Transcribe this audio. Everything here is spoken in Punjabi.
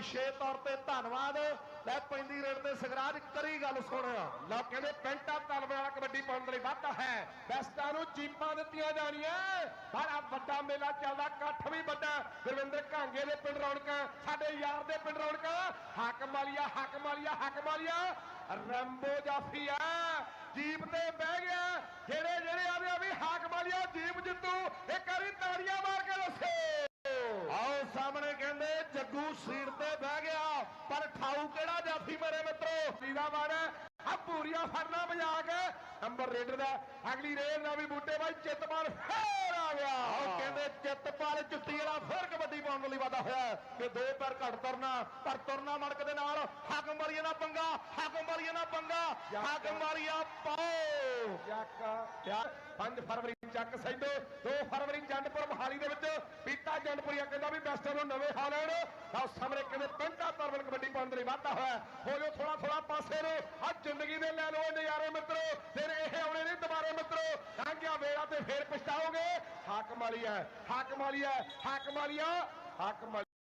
ਵਿਸ਼ੇਸ਼ ਤੌਰ ਤੇ ਧੰਨਵਾਦ। ਲੈ ਪੈਂਦੀ ਰੇਡ ਤੇ ਸਗਰਾਜ ਕਰੀ ਗੱਲ ਸੁਣ। ਲਓ ਕਹਿੰਦੇ ਪੈਂਟਾ ਤਲਵੇ ਵਾਲਾ ਕਬੱਡੀ ਪਾਉਣ ਦੇ ਲਈ ਵਾਧਾ ਹੈ। ਬੈਸਟਾਂ ਨੂੰ ਚੀਪਾਂ ਦਿੱਤੀਆਂ ਜਾਣੀਆਂ। ਬੜਾ ਵੱਡਾ ਮੇਲਾ ਚੱਲਦਾ, ਇਕੱਠ ਵੀ ਵੱਡਾ। ਗੁਰਵਿੰਦਰ ਘਾਂਗੇ ਦੇ ਪਿੰਡ ਰੌਣਕਾਂ, ਸਾਡੇ ਯਾਰ ਦੇ ਪਿੰਡ ਰੌਣਕਾਂ। ਹੱਕ ਮਾਲੀਆ ਹੱਕ ਮਾਲੀਆ ਹੱਕ ਮਾਲੀਆ। ਰੰਬੋ ਜਾਫੀ ਆ, ਜੀਪ ਤੇ ਬਹਿ ਗਿਆ। ਜਿਹੜੇ ਜਿਹੜੇ ਆਵੇ ਆ ਵੀ ਹਾਕਮ ਵਾਲੀਆ ਜੀਪ ਜਿੱਤੂ ਇੱਕ ਵਾਰੀ ਤਾੜੀਆਂ ਮਾਰ ਕੇ ਦੱਸੋ ਆਓ ਸਾਹਮਣੇ ਕਹਿੰਦੇ ਜੱਗੂ ਸੀਟ ਤੇ ਬਹਿ ਗਿਆ ਪਰ ਠਾਊ ਕਿਹੜਾ ਜਾਫੀ ਮੇਰੇ ਮਿੱਤਰੋ? ਸੀਦਾ ਵਾਰ ਆ ਪੂਰੀਆਂ ਫੜਨਾ ਮਜ਼ਾਕ ਨੰਬਰ ਰੇਡਰ ਦਾ ਅਗਲੀ ਰੇਡ ਦਾ ਵੀ ਬੂਟੇ ਬਾਈ ਚਿੱਤਪਾਲ ਫੇਰ ਆ ਗਿਆ। ਆਓ ਕਹਿੰਦੇ ਚਿੱਤਪਾਲ ਜੁੱਤੀ ਵਾਲਾ ਫਿਰ ਕਬੱਡੀ ਪਾਉਣ ਲਈ ਵਾਦਾ ਹੋਇਆ ਕਿ ਦੋ ਪੈਰ ਘੱਟ ਤੁਰਨਾ ਪਰ ਤੁਰਨਾ ਮੜਕ ਦੇ ਨਾਲ ਹਾਕਮ ਵਾਲੀਆ ਦਾ ਪੰਗਾ ਹਾਕਮ ਵਾਲੀਆ ਦਾ ਪੰਗਾ ਹਾਕਮ ਵਾਲੀਆ ਪਾਓ। ਚੱਕ 5 ਫਰਵਰੀ ਚੱਕ ਸੈਦੋ 2 ਫਰਵਰੀ ਜੰਡਪੁਰ ਮਹਾਲੀ ਦੇ ਵਿੱਚ ਪੀਤਾ ਜੰਡਪੁਰੀਆ ਕਹਿੰਦਾ ਵੀ ਬੈਸਟਾਂ ਨੂੰ ਨਵੇਂ ਹਾਲੈਂਡ ਤਾਂ ਸਾਹਮਣੇ ਕਹਿੰਦੇ ਪੈਂਟਾ ਤਰਵਲ ਕਬੱਡੀ ਪਾਉਣ ਦੇ ਵਾਧਾ ਹੋਇਆ। ਹੋ ਜਾਓ ਥੋੜਾ ਥੋੜਾ ਪਾਸੇ ਨੂੰ। ਆ ਜ਼ਿੰਦਗੀ ਦੇ ਲੈ ਲਓ ਨਜ਼ਾਰੇ ਮਿੱਤਰੋ। ਫਿਰ ਇਹ ਆਉਣੇ ਨਹੀਂ ਦੁਬਾਰੇ ਮਿੱਤਰੋ। ਲੰਘਿਆ ਵੇਲਾ ਤੇ ਫੇਰ ਪਛਤਾਓਗੇ। ਹਾਕਮ ਵਾਲੀ ਹੈ, ਹਾਕਮ ਵਾਲੀ ਹੈ, ਹਾਕਮ ਵਾਲੀਆ ਹਾਕਮ ਵਾਲੀ